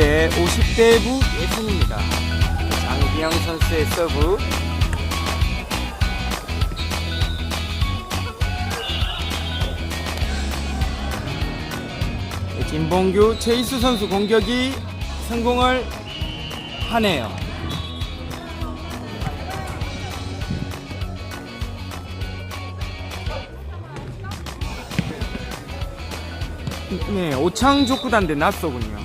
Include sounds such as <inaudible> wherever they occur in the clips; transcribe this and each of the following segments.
본인 초청 족구대 50대부 예선입니다. 장기영 선수의 서브. 네, 김봉규, 최이수 선수 공격이 성공을 하네요. 네, 오창 족구단대 낯서군요.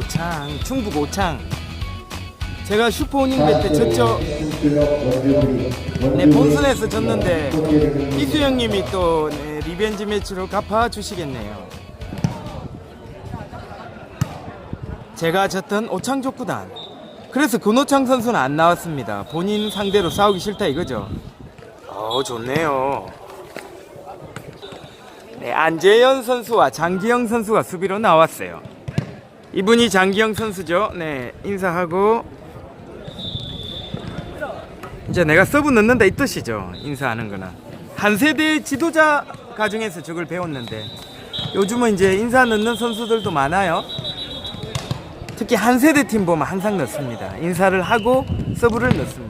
아, 오창, 충북 오창. 제가 슈퍼오닝배 때 졌죠. 네, 본선에서 졌는데 이수영님이 또 네, 리벤지 매치로 갚아 주시겠네요. 제가 졌던 오창 족구단. 그래서 근오창 선수는 안 나왔습니다. 본인 상대로 싸우기 싫다 이거죠. 어, 좋네요. 네, 안재현 선수와 장기영 선수가 수비로 나왔어요. 이분이 장기영 선수죠. 네, 인사하고 이제 내가 서브 넣는다 이 뜻이죠. 인사하는 거는 한 세대 지도자 가 중에서 저걸 배웠는데 요즘은 이제 인사 넣는 선수들도 많아요. 특히 한 세대 팀 보면 항상 넣습니다. 인사를 하고 서브를 넣습니다.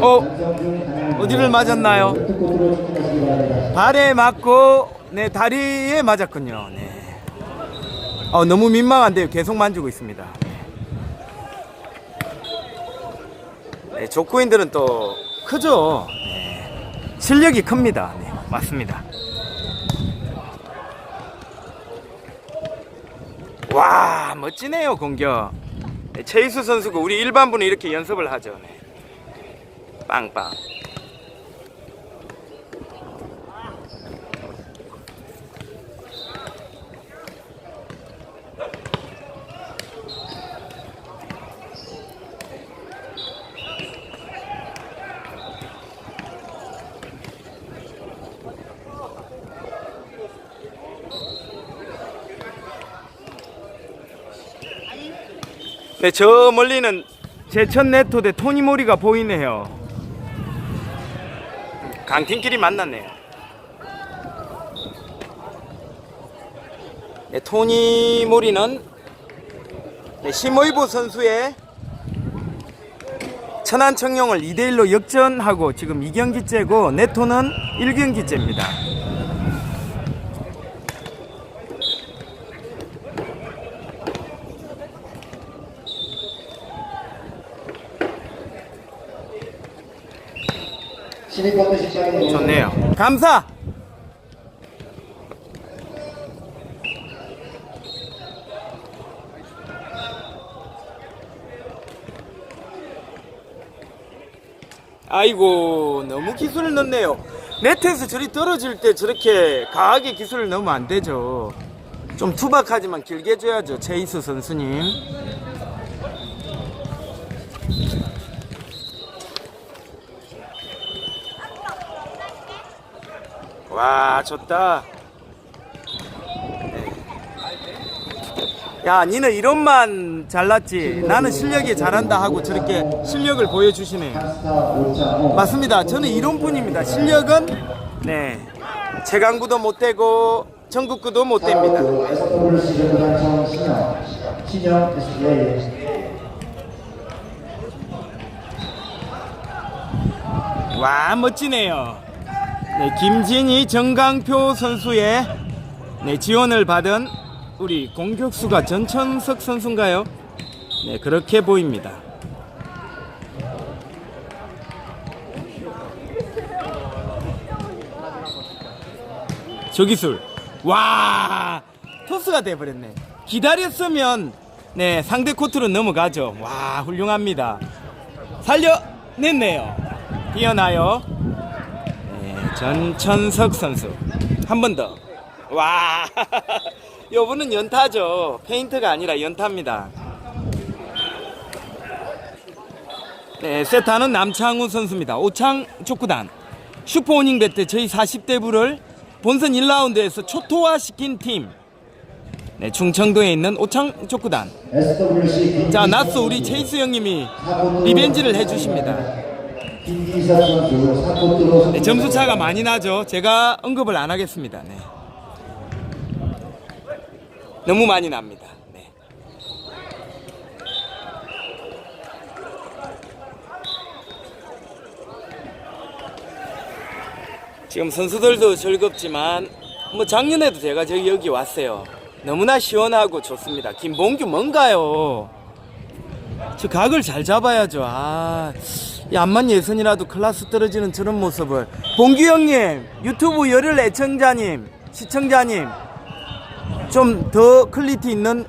어? 어디를 맞았나요? 발에 맞고 네 다리에 맞았군요 네. 어, 너무 민망한데요 계속 만지고 있습니다 네, 족구인들은 또 크죠 네. 실력이 큽니다 네, 맞습니다 와 멋지네요 공격 네, 최희수 선수가 우리 일반부는 이렇게 연습을 하죠. 네. 빵빵. 네, 저 멀리는 제천 네토대 토니모리가 보이네요. 강팀끼리 만났네요. 네, 토니모리는 네, 시모이보 선수의 천안청룡을 2대1로 역전하고 지금 2경기째고 네토는 1경기째입니다. 신입 코트 식당에 좋네요. 감사! 아이고 너무 기술을 넣네요. 네트에서 저리 떨어질 때 저렇게 강하게 기술을 넣으면 안 되죠. 좀 투박하지만 길게 줘야죠 제이스 선수님 와 좋다. 야 니는 이런만 잘났지. 나는 실력이 잘한다 하고 저렇게 실력을 오창호 맞습니다. 저는 이론뿐입니다. 실력은? 네. 최강구도 못되고 전국구도 못됩니다. 와 멋지네요 네, 김진희 정강표 선수의 네, 지원을 받은 우리 공격수가 전천석 선수인가요? 네 그렇게 보입니다. 저기술. 와 토스가 돼버렸네. 기다렸으면 네 상대 코트로 넘어가죠. 와 훌륭합니다. 살려냈네요. 뛰어나요. 네, 전천석 선수. 한 번 더. 와. <laughs> 요분은 연타죠. 페인트가 아니라 연타입니다. 네 세타는 남창우 선수입니다. 오창 족구단. 슈퍼오닝 배트 저희 40대 부를 본선 1라운드에서 초토화시킨 팀. 네, 충청도에 있는 오창. SWC 자, 나스 우리 체이스 형님이 리벤지를 해주십니다. 네, 점수 차가 많이 나죠. 제가 언급을 안 하겠습니다. 네. 너무 많이 납니다. 네. 지금 선수들도 즐겁지만 뭐 작년에도 제가 저기 여기 왔어요. 너무나 시원하고 좋습니다. 김봉규 뭔가요? 저 각을 잘 잡아야죠. 아, 이 암만 예선이라도 클래스 떨어지는 저런 모습을. 봉규 형님, 유튜브 열혈 애청자님, 시청자님, 좀 더 클리티 있는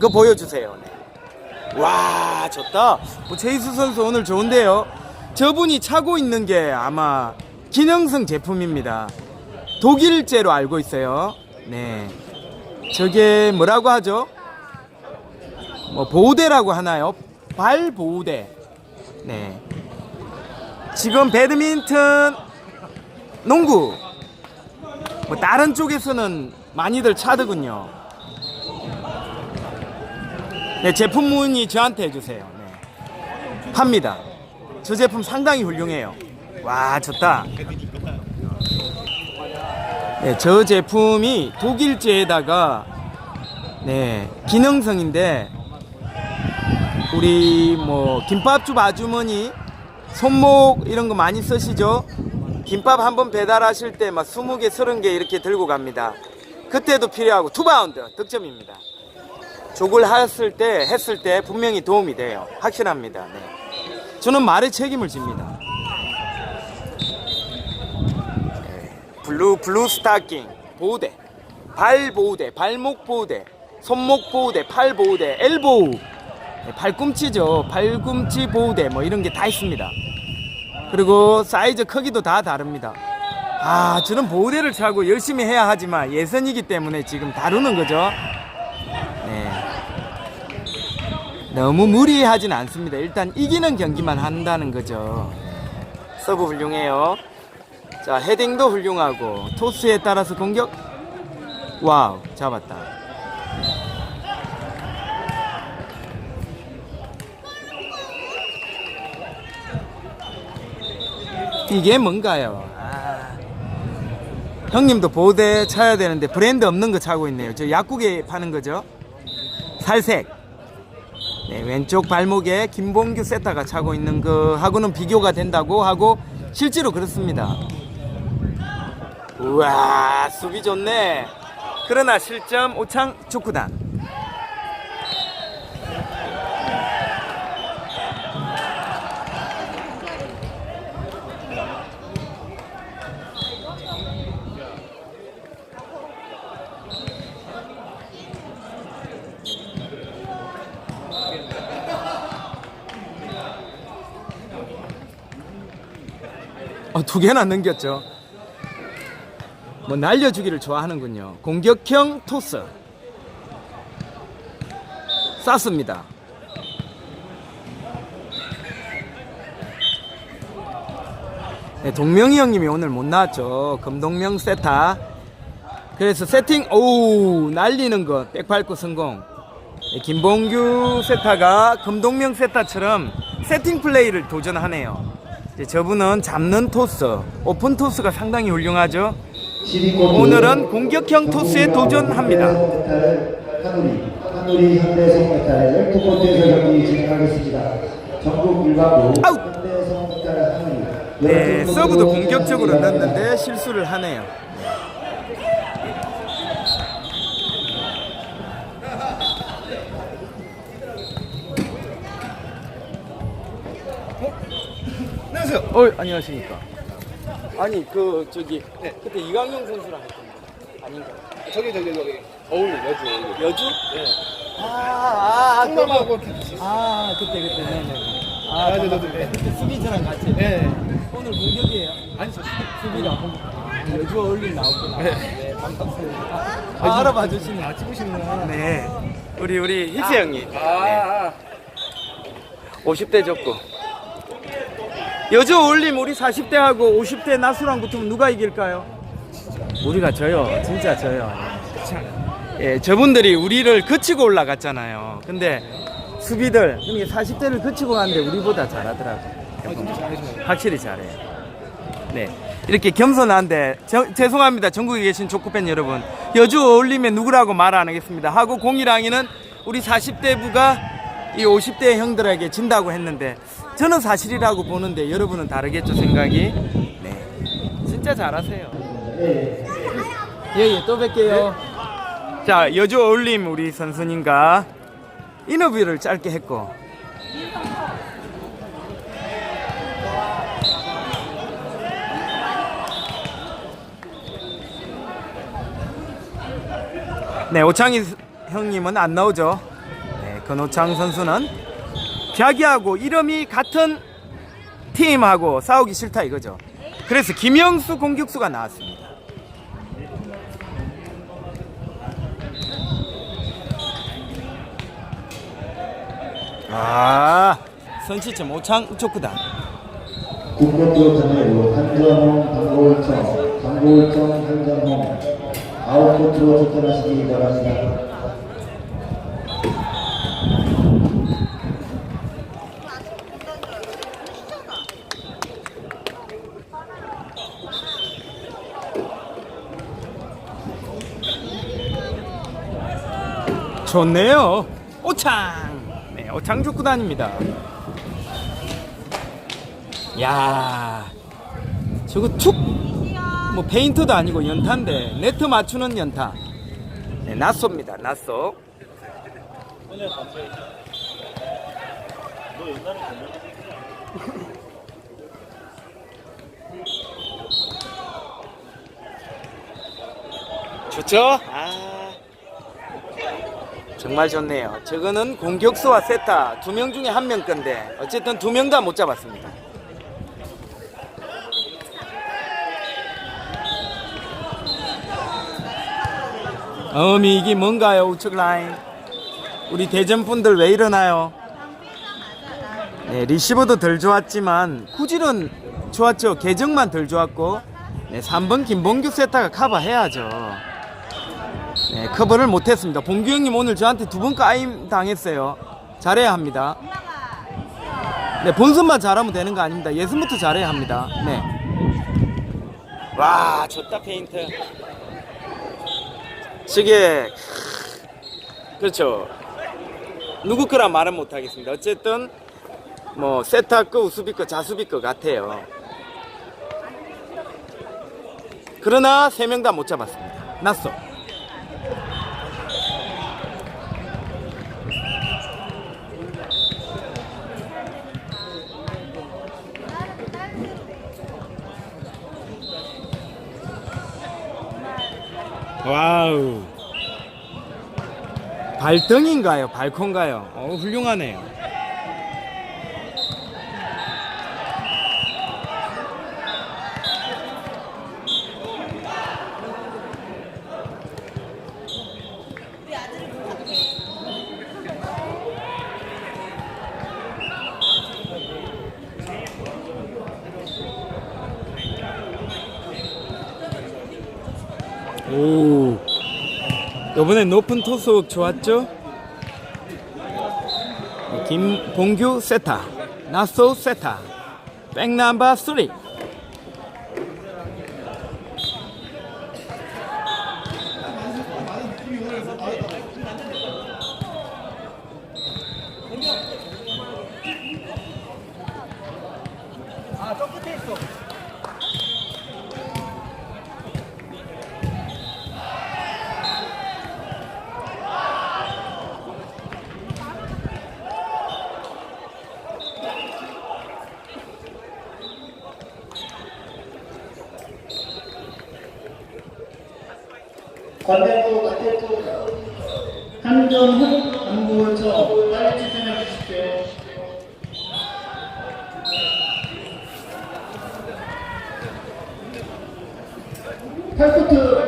거 보여주세요. 네. 와, 좋다. 뭐 최희수 선수 오늘 좋은데요. 저분이 차고 있는 게 아마 기능성 제품입니다. 독일제로 알고 있어요. 네. 저게 뭐라고 하죠? 뭐 보호대라고 하나요? 발 보호대. 네. 지금 배드민턴, 농구. 뭐 다른 쪽에서는 많이들 차더군요. 네, 제품 문의 저한테 해주세요. 네. 합니다. 저 제품 상당히 훌륭해요. 와, 좋다. 네, 저 제품이 독일제에다가 네, 기능성인데 우리 뭐 김밥집 아주머니 손목 이런 거 많이 쓰시죠? 김밥 한 번 배달하실 때 막 20개, 30개 이렇게 들고 갑니다. 그때도 필요하고 투바운드 득점입니다. 족을 했을 때 했을 때 분명히 도움이 돼요. 확실합니다. 네. 저는 말에 책임을 집니다. 네. 블루 블루 스타킹 보호대, 발 보호대, 발목 보호대, 손목 보호대, 팔 보호대, 엘보우, 네, 발꿈치죠. 발꿈치 보호대 뭐 이런 게 다 있습니다. 그리고 사이즈 크기도 다 다릅니다. 아, 저는 보호대를 차고 열심히 해야 하지만 예선이기 때문에 지금 다루는 거죠. 네. 너무 무리하진 않습니다. 일단 이기는 경기만 한다는 거죠. 서브 훌륭해요. 자, 헤딩도 훌륭하고 토스에 따라서 공격. 와우, 잡았다. 이게 뭔가요? 아. 형님도 보호대 차야 되는데 브랜드 없는 거 차고 있네요. 저 약국에 파는 거죠. 살색. 네, 왼쪽 발목에 김봉규 세타가 차고 있는 거하고는 비교가 된다고 하고 실제로 그렇습니다. 우와, 수비 좋네. 그러나 실점 오창 축구단. 두 개나 넘겼죠. 뭐 날려주기를 좋아하는군요. 공격형 토스. 쐈습니다. 네, 동명이 형님이 오늘 못 나왔죠. 금동명 세타. 그래서 세팅, 오우, 날리는 거, 백밟고 성공. 네, 김봉규 세타가 금동명 세타처럼 세팅 플레이를 도전하네요. 이제 저분은 잡는 토스, 오픈 토스가 상당히 훌륭하죠. 12코트 오늘은 공격형 토스에 도전합니다. 한우리 한우리 현대성 메탈 12코트에서 경기 진행하겠습니다. 전국 일반부 아우! 현대성 메탈 한우리 네, 12코트로 서브도 공격적으로. 넣었는데 실수를 하네요. 안녕하세요. 어, 안녕하십니까. 아니, 그 저기 그때 이강용 선수랑 했던 아닌가? 저기 저기 저기 어울리 여주 어울리. 여주? 네. 아, 아, 아, 그거. 통감하고 같이. 아, 그때 그때 네네. 아, 아, 네, 네. 네. 그때 수비저랑 같이. 네. 오늘 공격이에요. 아니 저 수비랑. 아, 여주 어울림 나왔구나. 네, 반갑습니다. 아, 알아봐 주시네. 아 찍으시는구나. 네. 우리 우리 희세 형님. 네. 아, 50대 적고. 여주 어울림 우리 40대하고 50대 나수랑 붙으면 누가 이길까요? 우리가 져요. 진짜 져요. 예, 저분들이 우리를 거치고 올라갔잖아요. 근데 수비들, 그러니까 40대를 거치고 갔는데 우리보다 잘하더라고요. 확실히 잘해요. 네. 이렇게 겸손한데 저- 죄송합니다. 전국에 계신 족구팬 여러분. 여주 어울리면 누구라고 말 안 하겠습니다. 하고 공일항이는 우리 40대 부가 이 50대 형들에게 진다고 했는데 저는 사실이라고 보는데 여러분은 다르겠죠 생각이? 네. 진짜 잘하세요. 예, 예, 또 뵐게요. 자, 여주 어울림 우리 선수님과 인터뷰를 짧게 했고 네, 오창희 형님은 안 나오죠. 네, 권오창 선수는 자기하고 이름이 같은 팀하고 싸우기 싫다 이거죠. 그래서 김영수 공격수가 나왔습니다. 아, 선취점 오창 족구단. 군번도 전해로 한전홍 아웃코트로 접근하시기 바랍니다. 좋네요. 오창. 네, 오창 족구단입니다. 야, 저거 툭. 뭐 페인트도 아니고 연타인데 네트 맞추는 연타. 네, 낯섭니다. 낯섭. <laughs> 좋죠? 아. 정말 좋네요. 저거는 공격수와 세타 두 명 중에 한 명 건데 어쨌든 두 명 다 못 잡았습니다. 어미 이게 뭔가요 우측 라인 우리 대전 분들 왜 이러나요? 네 리시버도 덜 좋았지만 구질은 좋았죠 계정만 덜 좋았고 네 3번 김봉규 세타가 커버해야죠 네, 커버를 못했습니다. 봉규 형님 오늘 저한테 두 번 까임 당했어요. 잘해야 합니다. 네, 본선만 잘하면 되는 거 아닙니다. 예선부터 잘해야 합니다. 네. 와, 좋다 페인트. 시계. 그렇죠. 누구 거라 말은 못 하겠습니다. 어쨌든 뭐 세타 거, 우수비 거, 자수비 거 같아요. 그러나 세 명 다 못 잡았습니다. 났어. 와우. 발등인가요? 발코인가요? 어, 훌륭하네요. 오. 이번에 높은 토스웍 좋았죠? 김봉규 세타, 나소 세타, 백넘버 3. 관대부 가택부 한전홍, 방골청 빨리 추천해 주십시오. 팔코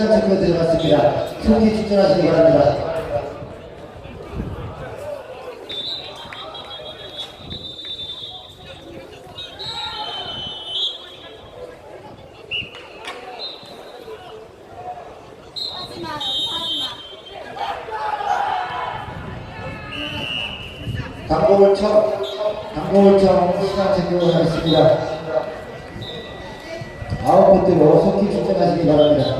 시간 체크 들어갔습니다. 총기 집중하시기 바랍니다. 광고울청, 광고울청 시간 체크하겠습니다. 아홉 분대로 속히 집중하시기 바랍니다.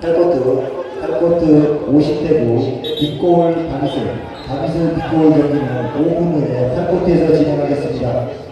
팔코트, 팔코트 50대고 빅골 다미슬, 다미슬 빅골 경기는 5분 후에 팔코트에서 진행하겠습니다.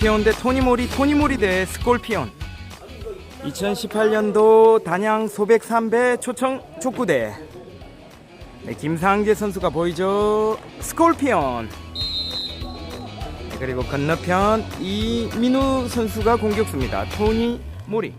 스콜피온 대 토니모리, 토니모리 대 스콜피온. 2018년도 단양 소백 3배 초청 족구대. 네, 김상재 선수가 보이죠. 스콜피온. 네, 그리고 건너편 이민우 선수가 공격수입니다. 토니 모리.